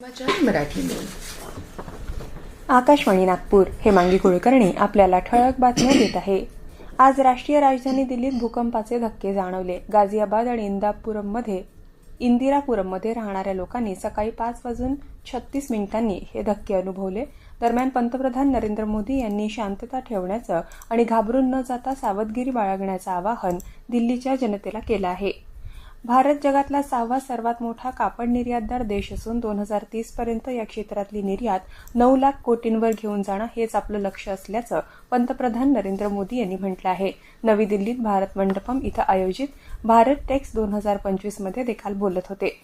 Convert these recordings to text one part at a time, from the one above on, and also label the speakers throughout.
Speaker 1: मराठी
Speaker 2: आकाशवाणी नागपूर हे मांगी कुलकर्णी आपल्याला ठळक बातम्या देत आहे. आज राष्ट्रीय राजधानी दिल्लीत भूकंपाचे धक्के जाणवले. गाझियाबाद आणि इंदापुरममध्ये इंदिरापुरममध्ये राहणाऱ्या लोकांनी सकाळी पाच वाजून छत्तीस मिनिटांनी हे धक्के अनुभवले. दरम्यान पंतप्रधान नरेंद्र मोदी यांनी शांतता ठेवण्याचं आणि घाबरून न जाता सावधगिरी बाळगण्याचं आवाहन दिल्लीच्या जनतेला केलं आहे. भारत जगातला सहावा सर्वात मोठा कापड निर्यातदार देश असून दोन हजार तीस पर्यंत या क्षेत्रातली निर्यात नऊ लाख कोटींवर घेऊन जाणं हेच आपलं लक्ष असल्याचं पंतप्रधान नरेंद्र मोदी यांनी म्हटलं आहे. नवी दिल्लीत भारत मंडपम इथं आयोजित भारत टेक्स दोन हजार पंचवीसमध्ये ते काल बोलत होते.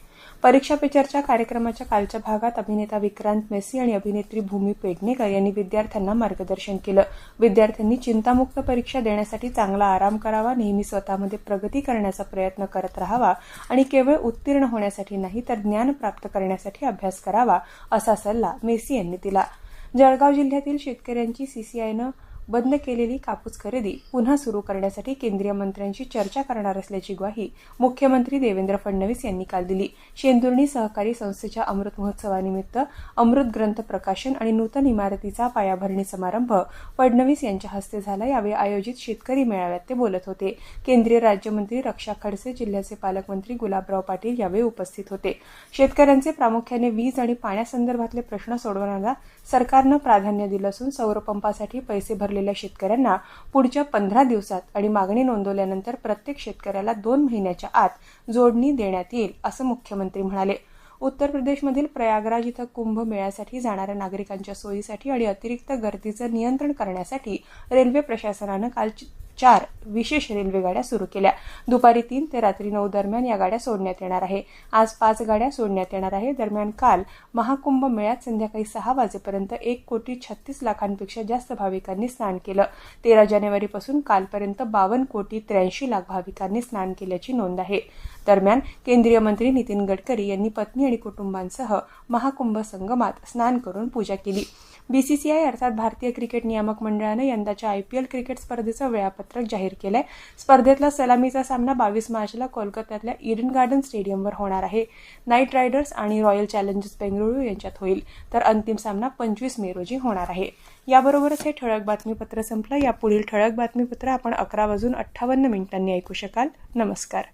Speaker 2: परीक्षा पे चर्चा कार्यक्रमाच्या कालच्या भागात अभिनेता विक्रांत मेसी आणि अभिनेत्री भूमी पेडणेकर यांनी विद्यार्थ्यांना मार्गदर्शन केलं. विद्यार्थ्यांनी चिंतामुक्त परीक्षा देण्यासाठी चांगला आराम करावा नेहमी स्वतःमध्ये प्रगती करण्याचा प्रयत्न करत राहावा आणि केवळ उत्तीर्ण होण्यासाठी नाही तर ज्ञान प्राप्त करण्यासाठी अभ्यास करावा असा सल्ला मेसी यांनी दिला. जळगाव जिल्ह्यातील शेतकऱ्यांची सीसीआयनं बंद केलेली कापूस खरेदी पुन्हा सुरू करण्यासाठी केंद्रीय मंत्र्यांशी चर्चा करणार असल्याची ग्वाही मुख्यमंत्री देवेंद्र फडणवीस यांनी काल दिली. शेंदुर्णी सहकारी संस्थेच्या अमृत महोत्सवानिमित्त अमृत ग्रंथ प्रकाशन आणि नूतन इमारतीचा पायाभरणी समारंभ फडणवीस यांच्या हस्ते झाला. यावेळी आयोजित शेतकरी मेळाव्यात ते बोलत होते. केंद्रीय राज्यमंत्री रक्षा खडसे जिल्ह्याचे पालकमंत्री गुलाबराव पाटील यावेळी उपस्थित होते. शेतकऱ्यांचे प्रामुख्याने वीज आणि पाण्यासंदर्भातले प्रश्न सोडवण्याला सरकारनं प्राधान्य दिलं असून सौरपंपासाठी पैसे भरले भरलेल्या शेतकऱ्यांना पुढच्या पंधरा दिवसात आणि मागणी नोंदवल्यानंतर प्रत्येक शेतकऱ्याला दोन महिन्याच्या आत जोडणी देण्यात येईल असं मुख्यमंत्री म्हणाले. उत्तर प्रदेशमधील प्रयागराज इथं कुंभ मेळ्यासाठी जाणाऱ्या नागरिकांच्या सोयीसाठी आणि अतिरिक्त गर्दीचं नियंत्रण करण्यासाठी रेल्वे प्रशासनानं काल चार विशेष रेल्वेगाड्या सुरू केल्या. दुपारी तीन ते रात्री नऊ दरम्यान या गाड्या सोडण्यात येणार आहे. आज पाच गाड्या सोडण्यात येणार आहे. दरम्यान काल महाकुंभ मेळ्यात संध्याकाळी सहा वाजेपर्यंत एक कोटी छत्तीस लाखांपेक्षा जास्त भाविकांनी स्नान केलं. तेरा जानेवारीपासून कालपर्यंत बावन्न कोटी त्र्याऐंशी लाख भाविकांनी स्नान केल्याची नोंद आहे. दरम्यान केंद्रीय मंत्री नितीन गडकरी यांनी पत्नी आणि कुटुंबांसह महाकुंभ संगमात स्नान करून पूजा केली. बीसीसीआय अर्थात भारतीय क्रिकेट नियामक मंडळानं यंदाच्या आयपीएल क्रिकेट स्पर्धेचं वेळापत्रक जाहीर केलं आहे स्पर्धेतला सलामीचा सामना बावीस मार्चला कोलकात्यातल्या इडन गार्डन स्टेडियमवर होणार आहे. नाईट रायडर्स आणि रॉयल चॅलेंजर्स बेंगळुरू यांच्यात होईल. तर अंतिम सामना पंचवीस मे रोजी होणार आहे. याबरोबरच हे ठळक बातमीपत्र संपलं. या पुढील ठळक बातमीपत्र आपण अकरा वाजून अठ्ठावन्न मिनिटांनी ऐकू शकाल. नमस्कार.